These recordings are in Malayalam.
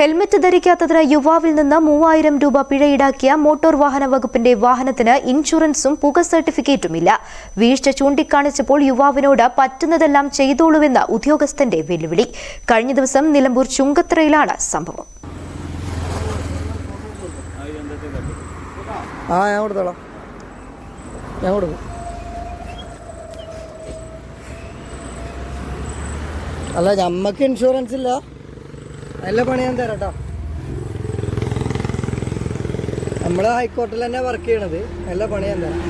ഹെൽമറ്റ് ധരിക്കാത്തതിന് യുവാവിൽ നിന്ന് മൂവായിരം രൂപ പിഴ ഈടാക്കിയ മോട്ടോർ വാഹന വകുപ്പിന്റെ വാഹനത്തിന് ഇൻഷുറൻസും പുക സർട്ടിഫിക്കറ്റുമില്ല. വീഴ്ച ചൂണ്ടിക്കാണിച്ചപ്പോൾ യുവാവിനോട് പറ്റുന്നതെല്ലാം ചെയ്തോളൂവെന്ന ഉദ്യോഗസ്ഥന്റെ വെല്ലുവിളി. കഴിഞ്ഞ ദിവസം നിലമ്പൂർ ചുങ്കത്രയിലാണ് സംഭവം. ആ ഞാൻ കൊടുത്തോളാം. ഞാൻ കൊടുക്കും. അല്ല ഞമ്മക്ക് ഇൻഷുറൻസ് ഇല്ല. നല്ല പണി ഞാൻ തരാം കേട്ടോ നമ്മൾ ഹൈക്കോർട്ടിൽ തന്നെ വർക്ക് ചെയ്യണത്. നല്ല പണി ഞാൻ തരാം.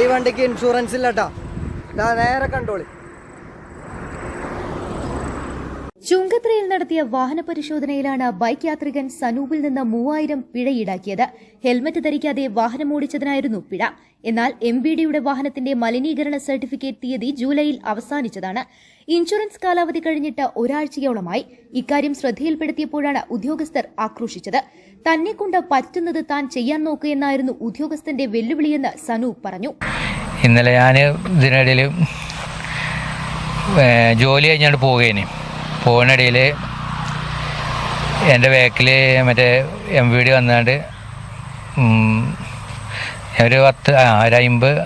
ഈ വണ്ടിക്ക് ഇൻഷുറൻസ് ഇല്ല കേട്ടോ നേരെ കണ്ടോളി. ചുങ്കത്രയിൽ നടത്തിയ വാഹന പരിശോധനയിലാണ് ബൈക്ക് യാത്രികൻ സനൂപിൽ നിന്ന് മൂവായിരം പിഴ ഈടാക്കിയത്. ഹെൽമറ്റ് ധരിക്കാതെ വാഹനം ഓടിച്ചതിനായിരുന്നു പിഴ. എന്നാൽ എം ബി ഡിയുടെ വാഹനത്തിന്റെ മലിനീകരണ സർട്ടിഫിക്കറ്റ് തീയതി ജൂലൈയിൽ അവസാനിച്ചതാണ്. ഇൻഷുറൻസ് കാലാവധി കഴിഞ്ഞിട്ട് ഒരാഴ്ചയോളമായി. ഇക്കാര്യം ശ്രദ്ധയിൽപ്പെടുത്തിയപ്പോഴാണ് ഉദ്യോഗസ്ഥർ ആക്രോശിച്ചത്. തന്നെ കൊണ്ട് പറ്റുന്നത് താൻ ചെയ്യാൻ നോക്കുകയെന്നായിരുന്നു ഉദ്യോഗസ്ഥന്റെ വെല്ലുവിളിയെന്ന് സനൂപ് പറഞ്ഞു. ഇന്നലെ ഞാൻ ഇതിനിടയിൽ ജോലി കഴിഞ്ഞാണ്ട് പോവുകയാണ് പോകുന്നിടയിൽ എന്റെ ബാക്കിൽ മറ്റേ എം വി ഡി വന്നാണ്ട് ഒരു പത്ത് ആ ഒരു അമ്പത്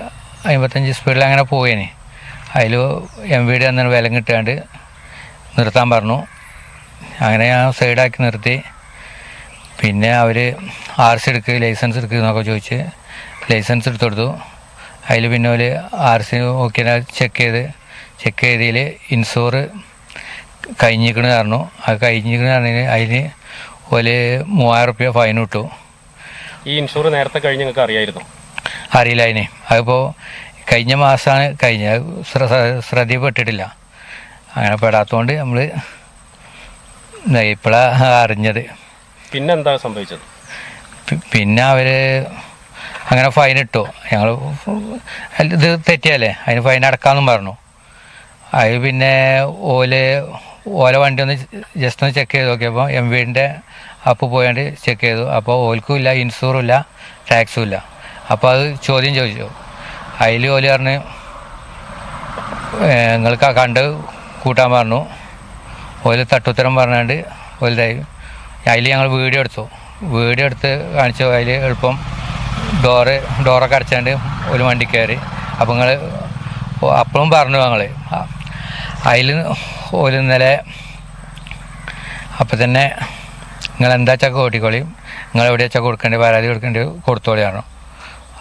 അമ്പത്തഞ്ച് സ്പീഡിൽ അങ്ങനെ പോയേനെ. അതിൽ എം വി ഡി വന്ന വിലം കിട്ടാണ്ട് നിർത്താൻ പറഞ്ഞു. അങ്ങനെ ഞാൻ സൈഡാക്കി നിർത്തി. പിന്നെ അവർ ആർ സി എടുക്കുക ലൈസൻസ് എടുക്കുക എന്നൊക്കെ ചോദിച്ച് ലൈസൻസ് എടുത്തു കൊടുത്തു. അതിൽ പിന്നെ ഒരു ആർ സി നോക്കി ചെക്ക് ചെയ്ത് ചെക്ക് ചെയ്തതിൽ ഇൻഷൂർ കഴിഞ്ഞിക്കണ് കാരണം. ആ കഴിഞ്ഞിരിക്കണ കാരണം അതിന് ഒരു മൂവായിരം റുപ്യ ഫൈൻ ഇട്ടു. ഈ ഇൻഷൂർ നേരത്തെ കഴിഞ്ഞ് നിങ്ങൾക്ക് അറിയായിരുന്നു? അറിയില്ല അതിന്. അതിപ്പോൾ കഴിഞ്ഞ മാസമാണ് കഴിഞ്ഞ ശ്രദ്ധയിൽപ്പെട്ടിട്ടില്ല. അങ്ങനെ പെടാത്തതുകൊണ്ട് നമ്മൾ ഇപ്പോഴാണ് അറിഞ്ഞത്. പിന്നെന്താ സംഭവിച്ചത്? പിന്നെ അവർ അങ്ങനെ ഫൈൻ ഇട്ടു. ഞങ്ങൾ ഇത് തെറ്റിയല്ലേ? അതിന് ഫൈൻ അടക്കാമെന്നും പറഞ്ഞു. അത് പിന്നെ ഓൽ ഓല വണ്ടി ഒന്ന് ജസ്റ്റ് ഒന്ന് ചെക്ക് ചെയ്ത് നോക്കിയപ്പോൾ എം വീടിന്റെ അപ്പ് പോയാണ്ട് ചെക്ക് ചെയ്തു. അപ്പോൾ ഓൽക്കും ഇല്ല ഇൻഷൂറും ഇല്ല ടാക്സും ഇല്ല. അപ്പോൾ അത് ചോദ്യം ചോദിച്ചു. അതിൽ ഓൽ പറഞ്ഞ് നിങ്ങൾക്ക് ആ കണ്ട് കൂട്ടാൻ പറഞ്ഞു. ഓൽ തട്ടുത്തരം പറഞ്ഞാണ്ട് വലുതായി അതിൽ ഞങ്ങൾ വീഡിയോ എടുത്തു. വീഡിയോ എടുത്ത് കാണിച്ചു. അതിൽ എളുപ്പം ഡോറ് ഡോറൊക്കെ അടച്ചാണ്ട് ഒരു വണ്ടി കയറി. അപ്പോൾ നിങ്ങൾ അപ്പോഴും പറഞ്ഞു ഞങ്ങൾ അതിൽ ഒരു ഇന്നലെ അപ്പം തന്നെ നിങ്ങൾ എന്താ വെച്ചാൽ ഓട്ടിക്കോളി നിങ്ങൾ എവിടെ വെച്ചാൽ കൊടുക്കേണ്ടി? പരാതി കൊടുക്കേണ്ടി കൊടുത്തോളിയാണോ?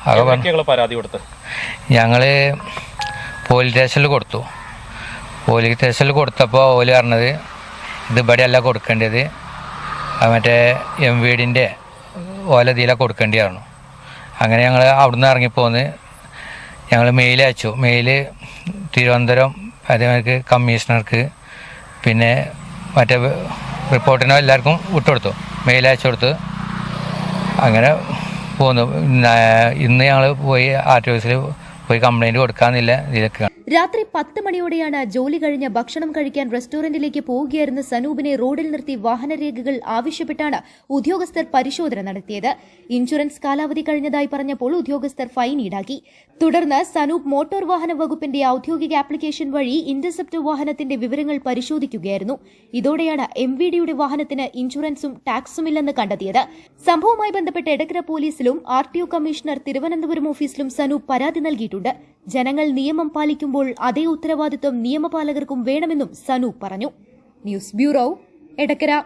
അത് പറഞ്ഞു പരാതി കൊടുത്ത്? ഞങ്ങൾ പോലീസ് സ്റ്റേഷനിൽ കൊടുത്തു. പോലീസ് സ്റ്റേഷനിൽ കൊടുത്തപ്പോൾ ഓൽ പറഞ്ഞത് ഇത് ഇവിടെ അല്ല കൊടുക്കേണ്ടത് മറ്റേ എം വീടിന്റെ ഓല ഇതില കൊടുക്കേണ്ടിയായിരുന്നു അങ്ങനെ ഞങ്ങൾ അവിടുന്ന് ഇറങ്ങിപ്പോന്ന് ഞങ്ങൾ മെയിൽ അയച്ചു. മെയിൽ തിരുവനന്തപുരം അതേമാതിരി കമ്മീഷണർക്ക് പിന്നെ മറ്റേ റിപ്പോർട്ടിനോ എല്ലാവർക്കും വിട്ടുകൊടുത്തു. മെയിൽ അയച്ചു കൊടുത്ത്. അങ്ങനെ പോന്നു. ഇന്ന് ഞങ്ങൾ പോയി ആർ ടി ഓഫീസിൽ പോയി കംപ്ലൈന്റ് കൊടുക്കാമെന്നില്ല ഇതിലൊക്കെ രാത്രി പത്ത് മണിയോടെയാണ് ജോലി കഴിഞ്ഞ് ഭക്ഷണം കഴിക്കാൻ റെസ്റ്റോറന്റിലേക്ക് പോവുകയായിരുന്ന സനൂപിനെ റോഡിൽ നിർത്തി വാഹനരേഖകൾ ആവശ്യപ്പെട്ടാണ് ഉദ്യോഗസ്ഥർ പരിശോധന നടത്തിയത്. ഇൻഷുറൻസ് കാലാവധി കഴിഞ്ഞതായി പറഞ്ഞപ്പോൾ ഉദ്യോഗസ്ഥർ ഫൈൻ ഈടാക്കി. തുടർന്ന് സനൂപ് മോട്ടോർ വാഹന വകുപ്പിന്റെ ഔദ്യോഗിക ആപ്ലിക്കേഷൻ വഴി ഇന്റർസെപ്റ്റർ വാഹനത്തിന്റെ വിവരങ്ങൾ പരിശോധിക്കുകയായിരുന്നു. ഇതോടെയാണ് എം വി ഡിയുടെ വാഹനത്തിന് ഇൻഷുറൻസും ടാക്സുമില്ലെന്ന് കണ്ടെത്തിയത്. സംഭവവുമായി ബന്ധപ്പെട്ട് Edakkara പോലീസിലും R T O commissioner Thiruvananthapuram ഓഫീസിലും സനൂപ് പരാതി നൽകിയിട്ടുണ്ട്. ജനങ്ങൾ നിയമം പാലിക്കുമ്പോൾ അതേ ഉത്തരവാദിത്വം നിയമപാലകർക്കും വേണമെന്നും സനു പറഞ്ഞു. News bureau Edakkara.